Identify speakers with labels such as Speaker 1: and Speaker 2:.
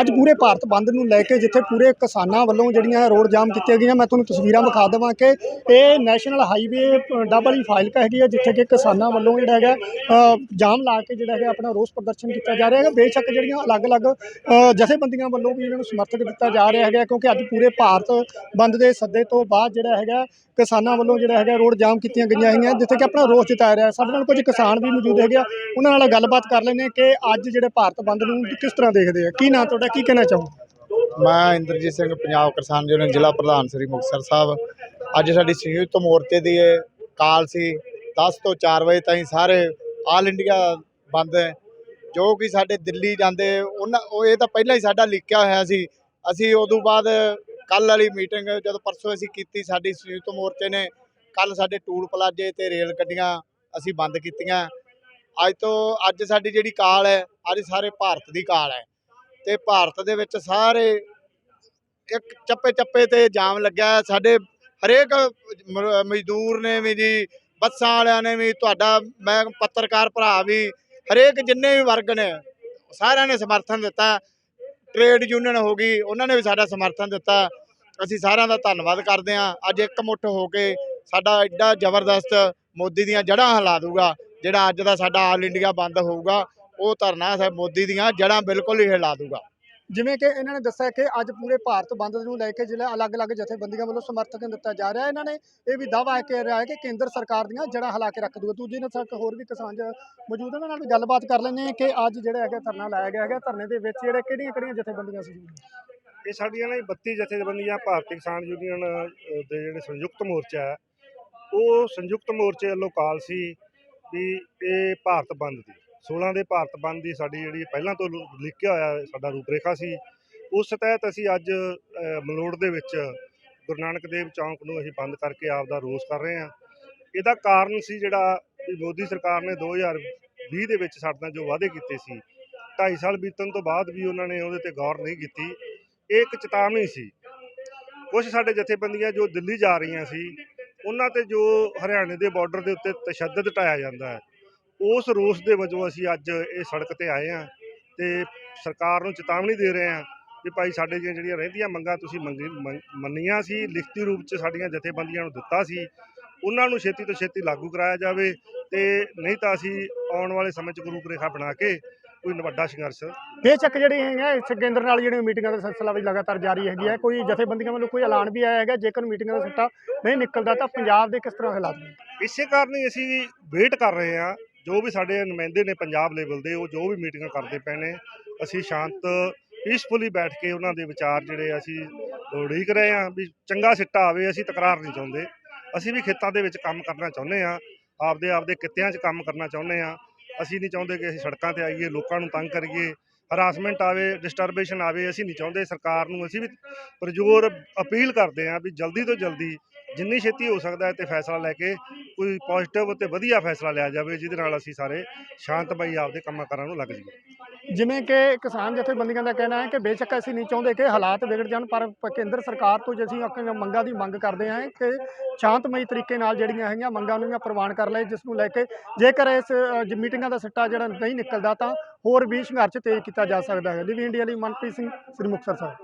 Speaker 1: ਅੱਜ ਪੂਰੇ ਭਾਰਤ ਬੰਦ ਨੂੰ ਲੈ ਕੇ ਜਿੱਥੇ ਪੂਰੇ ਕਿਸਾਨਾਂ ਵੱਲੋਂ ਜਿਹੜੀਆਂ ਰੋਡ ਜਾਮ ਕੀਤੀਆਂ ਗਈਆਂ, ਮੈਂ ਤੁਹਾਨੂੰ ਤਸਵੀਰਾਂ ਵਿਖਾ ਦੇਵਾਂ ਕਿ ਇਹ ਨੈਸ਼ਨਲ ਹਾਈਵੇ ਡਬਲ ਹੀ ਫਾਈਲ ਹੈਗੀ ਹੈ, ਜਿੱਥੇ ਕਿ ਕਿਸਾਨਾਂ ਵੱਲੋਂ ਜਿਹੜਾ ਹੈਗਾ ਜਾਮ ਲਾ ਕੇ ਜਿਹੜਾ ਹੈਗਾ ਆਪਣਾ ਰੋਸ ਪ੍ਰਦਰਸ਼ਨ ਕੀਤਾ ਜਾ ਰਿਹਾ ਹੈਗਾ। ਬੇਸ਼ੱਕ ਜਿਹੜੀਆਂ ਅਲੱਗ-ਅਲੱਗ ਜਥੇਬੰਦੀਆਂ ਵੱਲੋਂ ਵੀ ਇਹਨਾਂ ਨੂੰ ਸਮਰਥਨ ਦਿੱਤਾ ਜਾ ਰਿਹਾ ਹੈਗਾ, ਕਿਉਂਕਿ ਅੱਜ ਪੂਰੇ ਭਾਰਤ ਬੰਦ ਦੇ ਸੱਦੇ ਤੋਂ ਬਾਅਦ ਜਿਹੜਾ ਹੈਗਾ, ਕਿਸਾਨਾਂ ਵੱਲੋਂ ਜਿਹੜਾ ਹੈਗਾ ਰੋਡ ਜਾਮ ਕੀਤੀਆਂ ਗਈਆਂ ਹੈਗੀਆਂ, ਜਿੱਥੇ ਕਿ ਆਪਣਾ ਰੋਸ ਜਤਾਇਆ ਰਿਹਾ। ਸਾਡੇ ਨਾਲ ਕੁਝ ਕਿਸਾਨ ਵੀ ਮੌਜੂਦ ਹੈਗੇ ਆ, ਉਹਨਾਂ ਨਾਲ ਗੱਲਬਾਤ ਕਰ ਲੈਂਦੇ ਕਿ ਅੱਜ ਜਿਹੜੇ ਭਾਰਤ ਬੰਦ ਨੂੰ ਕਿਸ ਤਰ੍ਹਾਂ ਦੇਖਦੇ ਆ। ਕੀ ਨਾਂ ਤੁਹਾਡਾ? ਕੀ ਕਹਿਣਾ ਚਾਹੋ
Speaker 2: ਮੈਂ ਇੰਦਰਜੀਤ ਸਿੰਘ, ਪੰਜਾਬ ਕਿਸਾਨ ਯੂਨੀਅਨ, ਜ਼ਿਲ੍ਹਾ ਪ੍ਰਧਾਨ ਸ੍ਰੀ ਮੁਕਤਸਰ ਸਾਹਿਬ। ਅੱਜ ਸਾਡੀ ਸੰਯੁਕਤ ਮੋਰਚੇ ਦੀ ਇਹ ਕਾਲ ਸੀ। 10 ਤੋਂ 4 ਵਜੇ ਤਾਈਂ ਸਾਰੇ ਆਲ ਇੰਡੀਆ ਬੰਦ ਹੈ। ਜੋ ਕਿ ਸਾਡੇ ਦਿੱਲੀ ਜਾਂਦੇ, ਉਹਨਾਂ ਉਹ ਇਹ ਤਾਂ ਪਹਿਲਾਂ ਹੀ ਸਾਡਾ ਲਿਖਿਆ ਹੋਇਆ ਸੀ। ਅਸੀਂ ਉਦੋਂ ਬਾਅਦ ਕੱਲ ਵਾਲੀ ਮੀਟਿੰਗ ਜਦੋਂ ਪਰਸੋਂ ਅਸੀਂ ਕੀਤੀ ਸਾਡੀ ਸੰਯੁਕਤ ਮੋਰਚੇ ਨੇ ਕੱਲ ਸਾਡੇ ਟੂਲ ਪਲਾਜੇ ਤੇ ਰੇਲ ਗੱਡੀਆਂ ਅਸੀਂ ਬੰਦ ਕੀਤੀਆਂ। ਅੱਜ ਤੋਂ, ਅੱਜ ਸਾਡੀ ਜਿਹੜੀ ਕਾਲ ਹੈ, ਅੱਜ ਸਾਰੇ ਭਾਰਤ ਦੀ ਕਾਲ ਹੈ। ਤੇ ਭਾਰਤ ਦੇ ਵਿੱਚ ਸਾਰੇ ਇੱਕ ਚੱਪੇ ਚੱਪੇ ਤੇ ਜਾਮ ਲੱਗਿਆ ਸਾਡੇ ਹਰੇਕ ਮਜ਼ਦੂਰ ਨੇ ਵੀ ਜੀ, ਬੱਸਾਂ ਵਾਲਿਆਂ ਨੇ ਵੀ, ਤੁਹਾਡਾ ਮੈਂ ਪੱਤਰਕਾਰ ਭਰਾ ਵੀ, ਹਰੇਕ ਜਿੰਨੇ ਵੀ ਵਰਗ ਨੇ, ਸਾਰਿਆਂ ਨੇ ਸਮਰਥਨ ਦਿੱਤਾ। ਟ੍ਰੇਡ ਯੂਨੀਅਨ ਹੋ ਗਈ, ਉਹਨਾਂ ਨੇ ਵੀ ਸਾਡਾ ਸਮਰਥਨ ਦਿੱਤਾ। ਅਸੀਂ ਸਾਰਿਆਂ ਦਾ ਧੰਨਵਾਦ ਕਰਦੇ ਹਾਂ। ਅੱਜ ਇਕਮੁੱਠ ਹੋ ਕੇ ਸਾਡਾ ਐਡਾ ਜ਼ਬਰਦਸਤ ਮੋਦੀ ਦੀਆਂ ਜੜ੍ਹਾਂ ਹਿਲਾ ਦੂਗਾ, ਜਿਹੜਾ ਅੱਜ ਦਾ ਸਾਡਾ ਆਲ ਇੰਡੀਆ ਬੰਦ ਹੋਊਗਾ। ਉਹ ਧਰਨਾ ਸਾ ਮੋਦੀ ਦੀਆਂ ਜੜ੍ਹਾਂ ਬਿਲਕੁਲ ਹੀ ਹਿਲਾ ਦੂਗਾ
Speaker 1: ਜਿਵੇਂ ਕਿ ਇਹਨਾਂ ਨੇ ਦੱਸਿਆ ਕਿ ਅੱਜ ਪੂਰੇ ਭਾਰਤ ਬੰਦ ਨੂੰ ਲੈ ਕੇ ਜ਼ਿਲ੍ਹਾ ਅਲੱਗ-ਅਲੱਗ ਜਥੇਬੰਦੀਆਂ ਵੱਲੋਂ ਸਮਰਥਨ ਦਿੱਤਾ ਜਾ ਰਿਹਾ ਹੈ। ਇਹਨਾਂ ਨੇ ਇਹ ਵੀ ਦਾਅਵਾ ਕਰ ਰਿਹਾ ਹੈ ਕਿ ਕੇਂਦਰ ਸਰਕਾਰ ਦੀਆਂ ਜੜ੍ਹਾਂ ਹਿਲਾ ਕੇ ਰੱਖ ਦੂਗਾ ਦੂਜੇ ਨਾਲ ਸਾਡੇ ਹੋਰ ਵੀ ਕਿਸਾਨ ਜ- ਮੌਜੂਦ ਨੇ ਉਹਨਾਂ ਨਾਲ ਗੱਲਬਾਤ ਕਰ ਲੈਂਦੇ ਹਾਂ ਕਿ ਅੱਜ ਜਿਹੜਾ ਹੈਗਾ ਧਰਨਾ ਲਾਇਆ ਗਿਆ ਹੈਗਾ। ਧਰਨੇ ਦੇ ਵਿੱਚ ਜਿਹੜੇ ਕਿਹੜੀਆਂ-ਕਿਹੜੀਆਂ ਜਥੇਬੰਦੀਆਂ ਸੀ?
Speaker 3: ਇਹ ਸਾਡੀਆਂ ਨਾ 32 ਜਥੇਬੰਦੀਆਂ ਭਾਰਤੀ ਕਿਸਾਨ ਯੂਨੀਅਨ ਦੇ ਜਿਹੜੇ ਸੰਯੁਕਤ ਮੋਰਚਾ ਹੈ ਉਹ ਸੰਯੁਕਤ ਮੋਰਚੇ ਵੱਲੋਂ ਕਾਲ ਸੀ ਵੀ ਇਹ ਭਾਰਤ ਬੰਦ ਦੀ। 16 ਦੇ ਭਾਰਤ ਬੰਦ ਦੀ ਸਾਡੀ ਜਿਹੜੀ ਪਹਿਲਾਂ ਤੋਂ ਲੁ- ਲਿਖਿਆ ਹੋਇਆ ਸਾਡਾ ਰੂਪਰੇਖਾ ਸੀ। ਉਸ ਤਹਿਤ ਅਸੀਂ ਅੱਜ ਅ, ਮਲੋੜ ਦੇ ਵਿੱਚ ਗੁਰੂ ਨਾਨਕ ਦੇਵ ਚੌਂਕ ਨੂੰ ਅਸੀਂ ਬੰਦ ਕਰਕੇ ਆਪ ਦਾ ਰੋਸ ਕਰ ਰਹੇ ਹਾਂ। ਇਹਦਾ ਕਾਰਨ ਸੀ ਜਿਹੜਾ ਵੀ ਮੋਦੀ ਸਰਕਾਰ ਨੇ 2020 ਦੇ ਵਿੱਚ ਸਾਡੇ ਨਾਲ ਜੋ ਵਾਅਦੇ ਕੀਤੇ ਸੀ 2.5 ਸਾਲ ਬੀਤਣ ਤੋਂ ਬਾਅਦ ਵੀ ਉਹਨਾਂ ਨੇ ਉਹਦੇ ਤੇ ਗੌਰ ਨਹੀਂ ਕੀਤੀ। ਇਹ ਇੱਕ ਚੇਤਾਵਨੀ ਸੀ। ਕੁਝ ਸਾਡੇ ਜਥੇਬੰਦੀਆਂ ਜੋ ਦਿੱਲੀ ਜਾ ਰਹੀਆਂ ਸੀ ਉਹਨਾਂ ਤੇ ਜੋ ਹਰਿਆਣੇ ਦੇ ਬਾਰਡਰ ਦੇ ਉੱਤੇ ਤਸ਼ੱਦਦ ਢਾਇਆ ਜਾਂਦਾ ਹੈ ਉਸ ਰੋਸ ਦੇ ਵਜੋਂ ਅਸੀਂ ਅੱਜ ਇਹ ਸੜਕ ਤੇ ਆਏ ਹਾਂ ਤੇ ਸਰਕਾਰ ਨੂੰ ਚੇਤਾਵਨੀ ਦੇ ਰਹੇ ਹਾਂ ਵੀ ਭਾਈ ਸਾਡੇ ਦੀਆਂ ਜਿਹੜੀਆਂ ਰਹਿੰਦੀਆਂ ਮੰਗਾਂ ਤੁਸੀਂ ਮੰਨੀਆਂ ਸੀ ਲਿਖਤੀ ਰੂਪ 'ਚ ਸਾਡੀਆਂ ਜਥੇਬੰਦੀਆਂ ਨੂੰ ਦਿੱਤਾ ਸੀ ਉਹਨਾਂ ਨੂੰ ਛੇਤੀ ਤੋਂ ਛੇਤੀ ਲਾਗੂ ਕਰਾਇਆ ਜਾਵੇ ਤੇ ਨਹੀਂ ਤਾਂ ਅਸੀਂ ਆਉਣ ਵਾਲੇ ਸਮੇਂ 'ਚ ਗਰੂਪ ਰੇਖਾ ਬਣਾ ਕੇ ਕੋਈ ਵੱਡਾ ਸੰਘਰਸ਼
Speaker 1: ਬੇਸ਼ੱਕ ਜਿਹੜੀ ਹੈਗਾ ਇਸ ਕੇਂਦਰ ਨਾਲ ਜਿਹੜੀਆਂ ਮੀਟਿੰਗਾਂ ਦਾ ਸਿਲਸਿਲਾ ਵੀ ਲਗਾਤਾਰ ਜਾਰੀ ਹੈਗੀ ਹੈ ਕੋਈ ਜਥੇਬੰਦੀਆਂ ਵੱਲੋਂ ਕੋਈ ਐਲਾਨ ਵੀ ਆਇਆ ਹੈਗਾ ਜੇਕਰ ਮੀਟਿੰਗਾਂ ਦਾ ਸਿੱਟਾ ਨਹੀਂ ਨਿਕਲਦਾ ਤਾਂ ਪੰਜਾਬ ਦੇ ਕਿਸ ਤਰ੍ਹਾਂ ਹਾਲਾਤ ਨੇ?
Speaker 3: ਇਸੇ ਕਾਰਨ ਹੀ ਅਸੀਂ ਵੇਟ ਕਰ ਰਹੇ ਹਾਂ ਜੋ ਵੀ ਸਾਡੇ ਨੁਮਾਇੰਦੇ ਨੇ ਪੰਜਾਬ ਲੈਵਲ ਦੇ, ਉਹ ਜੋ ਵੀ ਮੀਟਿੰਗਾਂ ਕਰਦੇ ਪਏ ਨੇ, ਅਸੀਂ ਸ਼ਾਂਤ ਪੀਸਫੁਲੀ ਬੈਠ ਕੇ ਉਹਨਾਂ ਦੇ ਵਿਚਾਰ ਜਿਹੜੇ ਅਸੀਂ ਉਡੀਕ ਰਹੇ ਹਾਂ ਵੀ ਚੰਗਾ ਸਿੱਟਾ ਆਵੇ, ਅਸੀਂ ਤਕਰਾਰ ਨਹੀਂ ਚਾਹੁੰਦੇ। ਅਸੀਂ ਵੀ ਖੇਤਾਂ ਦੇ ਵਿੱਚ ਕੰਮ ਕਰਨਾ ਚਾਹੁੰਦੇ ਹਾਂ, ਆਪਦੇ ਆਪਦੇ ਕਿੱਤਿਆਂ 'ਚ ਕੰਮ ਕਰਨਾ ਚਾਹੁੰਦੇ ਹਾਂ। ਅਸੀਂ ਨਹੀਂ ਚਾਹੁੰਦੇ ਕਿ ਅਸੀਂ ਸੜਕਾਂ ਤੇ ਆਈਏ, ਲੋਕਾਂ ਨੂੰ ਤੰਗ ਕਰੀਏ ਹਰਾਸਮੈਂਟ ਆਵੇ ਡਿਸਟਰਬੇਸ਼ਨ ਆਵੇ, ਅਸੀਂ ਨਹੀਂ ਚਾਹੁੰਦੇ ਸਰਕਾਰ ਨੂੰ। ਅਸੀਂ ਵੀ ਪਰਜ਼ੋਰ ਅਪੀਲ ਕਰਦੇ ਹਾਂ ਵੀ ਜਲਦੀ ਤੋਂ ਜਲਦੀ ਜਿੰਨੀ ਛੇਤੀ ਹੋ ਸਕਦਾ ਹੈ ਤੇ ਫੈਸਲਾ ਲੈ ਕੇ ਕੋਈ ਪੋਜ਼ਿਟਿਵ ਅਤੇ ਵਧੀਆ ਫੈਸਲਾ ਲਿਆ ਜਾਵੇ, ਜਿਹਦੇ ਨਾਲ ਅਸੀਂ ਸਾਰੇ ਸ਼ਾਂਤਮਈ ਆਪਦੇ ਕੰਮਾਂ ਕਾਰਾਂ ਨੂੰ ਲੱਗ ਜਾਈਏ।
Speaker 1: ਜਿਵੇਂ ਕਿ ਕਿਸਾਨ ਜਥੇਬੰਦੀਆਂ ਦਾ ਕਹਿਣਾ ਹੈ ਕਿ ਬੇਸ਼ੱਕ ਅਸੀਂ ਨਹੀਂ ਚਾਹੁੰਦੇ ਕਿ ਹਾਲਾਤ ਵਿਗੜ ਜਾਣ, ਪਰ ਕੇਂਦਰ ਸਰਕਾਰ ਤੋਂ ਜੇ ਅਸੀਂ ਆਪਣੀਆਂ ਮੰਗਾਂ ਦੀ ਮੰਗ ਕਰਦੇ ਹਾਂ ਕਿ ਸ਼ਾਂਤਮਈ ਤਰੀਕੇ ਨਾਲ ਜਿਹੜੀਆਂ ਹੈਗੀਆਂ ਮੰਗਾਂ ਨੂੰ ਪ੍ਰਵਾਨ ਕਰ ਲਏ ਜਿਸ ਨੂੰ ਲੈ ਕੇ ਜੇਕਰ ਇਸ ਮੀਟਿੰਗਾਂ ਦਾ ਸਿੱਟਾ ਜਿਹੜਾ ਨਹੀਂ ਨਿਕਲਦਾ ਤਾਂ ਹੋਰ ਵੀ ਸੰਘਰਸ਼ ਤੇਜ਼ ਕੀਤਾ ਜਾ ਸਕਦਾ ਹੈ। ਲਿਵ ਇੰਡੀਆ ਲਈ ਮਨਪ੍ਰੀਤ ਸਿੰਘ, ਸ੍ਰੀ ਮੁਕਤਸਰ ਸਾਹਿਬ।